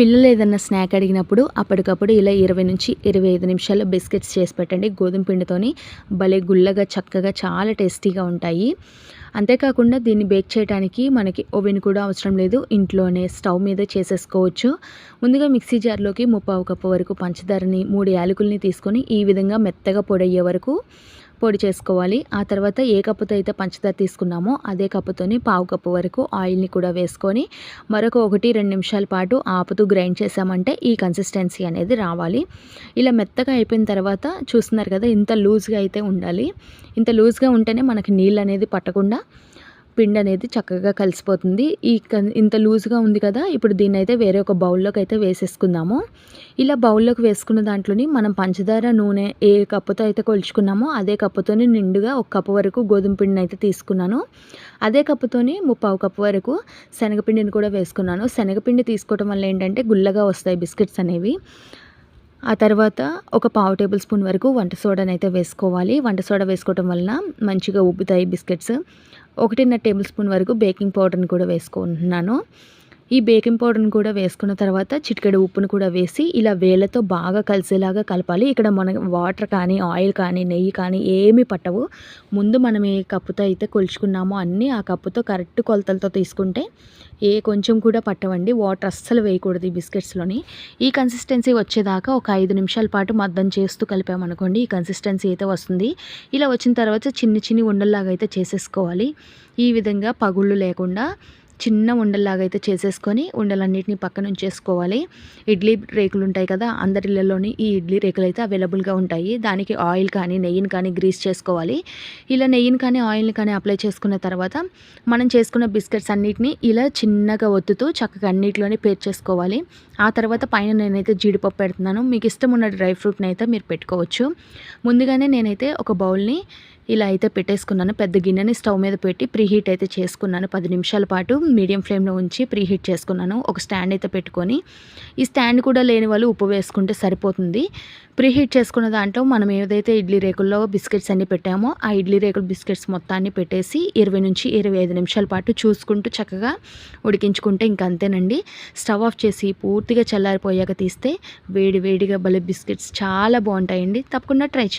పిల్లలు ఏదన్నా స్నాక్ అడిగినప్పుడు అప్పటికప్పుడు ఇలా ఇరవై నుంచి ఇరవై ఐదు నిమిషాల్లో బిస్కెట్స్ చేసి పెట్టండి. గోధుమ పిండితోని భలే గుల్లగా చక్కగా చాలా టేస్టీగా ఉంటాయి. అంతేకాకుండా దీన్ని బేక్ చేయడానికి మనకి ఓవెన్ కూడా అవసరం లేదు. ఇంట్లోనే స్టవ్ మీద చేసేసుకోవచ్చు. ముందుగా మిక్సీ జార్లోకి ముప్పావు కప్పు వరకు పంచదారని మూడు యాలకుల్ని తీసుకొని ఈ విధంగా మెత్తగా పొడయ్యే వరకు పొడి చేసుకోవాలి. ఆ తర్వాత ఏ కప్పుతో అయితే పంచదార తీసుకున్నామో అదే కప్పుతోని పావు కప్పు వరకు ఆయిల్ని కూడా వేసుకొని మరొక ఒకటి రెండు నిమిషాల పాటు ఆపుతూ గ్రైండ్ చేసామంటే ఈ కన్సిస్టెన్సీ అనేది రావాలి. ఇలా మెత్తగా అయిపోయిన తర్వాత చూస్తున్నారు కదా ఇంత లూజ్గా అయితే ఉండాలి. ఇంత లూజ్గా ఉంటేనే మనకి నీళ్ళు అనేది పట్టకుండా పిండి అనేది చక్కగా కలిసిపోతుంది. ఈ ఇంత లూజ్గా ఉంది కదా ఇప్పుడు దీన్ని అయితే వేరే ఒక బౌల్లోకి అయితే వేసేసుకుందాము. ఇలా బౌల్లోకి వేసుకున్న దాంట్లోని మనం పంచదార నూనె ఏ కప్పుతో అయితే కొలుచుకున్నామో అదే కప్పుతోని నిండుగా ఒక కప్పు వరకు గోధుమ పిండిని అయితే తీసుకున్నాను. అదే కప్పుతోని ముప్పావు కప్పు వరకు శనగపిండిని కూడా వేసుకున్నాను. శనగపిండి తీసుకోవటం వల్ల ఏంటంటే గుల్లగా వస్తాయి బిస్కెట్స్ అనేవి. ఆ తర్వాత ఒక పావు టేబుల్ స్పూన్ వరకు వంట సోడాని అయితే వేసుకోవాలి. వంట సోడా వేసుకోవటం వలన మంచిగా ఉబ్బుతాయి బిస్కెట్స్. ఒకటిన్నర టేబుల్ స్పూన్ వరకు బేకింగ్ పౌడర్ని కూడా వేసుకుంటున్నాను. ఈ బేకింగ్ పౌడర్ని కూడా వేసుకున్న తర్వాత చిటికెడు ఉప్పును కూడా వేసి ఇలా వేళ్ళతో బాగా కలిసేలాగా కలపాలి. ఇక్కడ మన వాటర్ కానీ ఆయిల్ కానీ నెయ్యి కానీ ఏమీ పట్టవు. ముందు మనం ఏ కప్పుతో అయితే కొలుచుకున్నామో అన్నీ ఆ కప్పుతో కరెక్ట్ కొలతలతో తీసుకుంటే ఏ కొంచెం కూడా పట్టవండి. వాటర్ అస్సలు వేయకూడదు ఈ బిస్కెట్స్లోని. ఈ కన్సిస్టెన్సీ వచ్చేదాకా ఒక ఐదు నిమిషాల పాటు మద్దం చేస్తూ కలిపామనుకోండి ఈ కన్సిస్టెన్సీ అయితే వస్తుంది. ఇలా వచ్చిన తర్వాత చిన్ని చిన్ని ఉండల్లాగా అయితే చేసేసుకోవాలి. ఈ విధంగా పగుళ్ళు లేకుండా చిన్న ఉండల్లాగా అయితే చేసేసుకొని ఉండలన్నిటిని పక్కన ఉంచేసుకోవాలి ఇడ్లీ రేకులు ఉంటాయి కదా అందరిళ్ళలోని ఈ ఇడ్లీ రేకులు అయితే అవైలబుల్గా ఉంటాయి. దానికి ఆయిల్ కానీ నెయ్యిని కానీ గ్రీస్ చేసుకోవాలి. ఇలా నెయ్యిని కానీ ఆయిల్ని కానీ అప్లై చేసుకున్న తర్వాత మనం చేసుకున్న బిస్కెట్స్ అన్నిటిని ఇలా చిన్నగా ఒత్తుతూ చక్కగా అన్నిటిలోనే పేర్ చేసుకోవాలి. ఆ తర్వాత పైన నేనైతే జీడిపప్పు పెడుతున్నాను. మీకు ఇష్టం ఉన్న డ్రై ఫ్రూట్ని అయితే మీరు పెట్టుకోవచ్చు. ముందుగానే నేనైతే ఒక బౌల్ని ఇలా అయితే పెట్టేసుకున్నాను. పెద్ద గిన్నెని స్టవ్ మీద పెట్టి ప్రీహీట్ అయితే చేసుకున్నాను. పది నిమిషాల పాటు మీడియం ఫ్లేమ్లో ఉంచి ప్రీహీట్ చేసుకున్నాను. ఒక స్టాండ్ అయితే పెట్టుకొని ఈ స్టాండ్ కూడా లేని వాళ్ళు ఉప్పు వేసుకుంటే సరిపోతుంది. ప్రీహీట్ చేసుకున్న దాంట్లో మనం ఏదైతే ఇడ్లీ రేకుల్లో బిస్కెట్స్ అన్ని పెట్టామో ఆ ఇడ్లీ రేకుల బిస్కెట్స్ మొత్తాన్ని పెట్టేసి ఇరవై నుంచి ఇరవై ఐదు నిమిషాల పాటు చూసుకుంటూ చక్కగా ఉడికించుకుంటే ఇంక అంతేనండి. స్టవ్ ఆఫ్ చేసి పూర్తిగా చల్లారిపోయాక తీస్తే వేడి వేడిగా భలే బిస్కెట్స్ చాలా బాగుంటాయండి. తప్పకుండా ట్రై చేయండి.